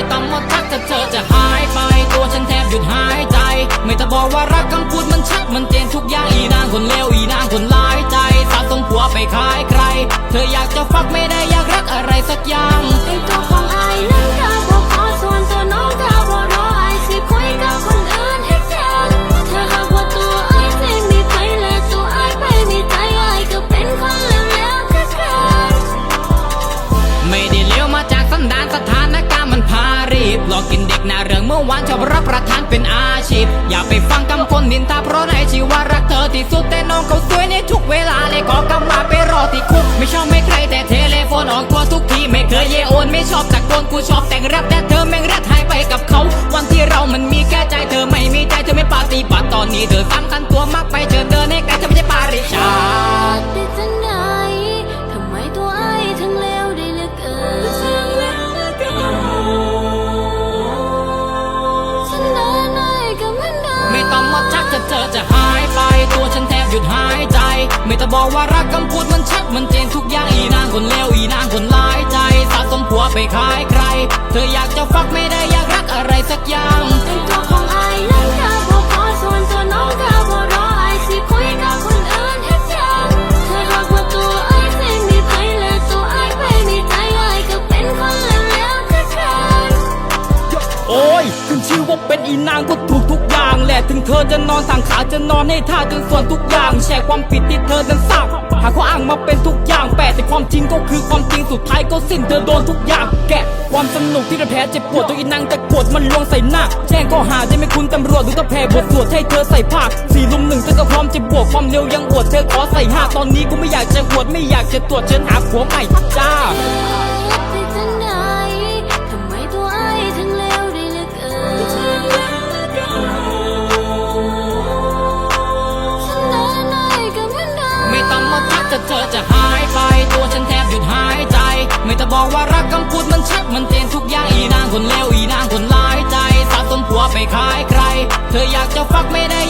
ไม่ต้องมาทักถ้าเธอจะหายไป ตัวฉันแทบหยุดหายใจ ไม่ต้องบอกว่ารักคำพูดมันชัดมันเจนทุกอย่างอีนางคนเลวอีนางคนร้ายใจสาวส่งผัวไปขายใคร เธออยากจะฟักไม่ได้อยากรักอะไรสักอย่าง เป็นอาชีพ อย่าไปฟังคำคนนินทาเพราะในชีวารักเธอที่สุดแต่น้องเขาสวยในทุกเวลาเลยขอกำมาไปรอที่คุก ไม่ชอบไม่ใครแต่เทเลโฟนออกตัวทุกทีไม่เคยเยโอนไม่ชอบตะโกนกูชอบแต่งแรปแต่เธอแม่งแรปหายไปกับ ตัวฉันแทบหยุดหายใจ ไม่ต้องบอกว่ารักคำพูดมันชัดมันเจนทุกอย่างอีนางคนเลวอีนางคนร้ายใจสะสมผัวไปขายใคร เธออยากจะฟักไม่ได้อยากรักอะไรสักอย่างางก็ถูกทุกอย่างแหละถึงเธอจะนอนทางขาจะนอนให้ท่าจนส่วนทุกอย่าง แชร์ความผิดที่เธอนั้นสร้างหาข้ออ้างมาเป็นทุกอย่างแปดแต่ความจริงก็คือความจริงสุดท้ายก็สิ้นเธอโดนทุกอย่าง แกะความสนุกที่เธอแพ้เจ็บปวดตัวอีนางแต่ปวดมันลวงใส่หน้าแจ้งข้อหาได้ไหมคุณตำรวจดูตะแพ้บทสวดให้เธอใส่ผ้าสี่ลุมหนึ่งเธอก็พร้อมจะบวกความเร็วยังอวดเธอขอใส่ห้าตอนนี้กูไม่อยากจะอวดไม่อยากจะตรวจเชิญหาผัวใหม่จ้า ต้องมาทักจะเธอจะหายไป ตัวฉันแทบหยุดหายใจ ไม่ต้องบอกว่ารักคำพูดมันชัดมันเจนทุกอย่างอีนางคนเลวอีนางคนร้ายใจสะสมผัวไปขายใคร เธออยากจะฟักไม่ได้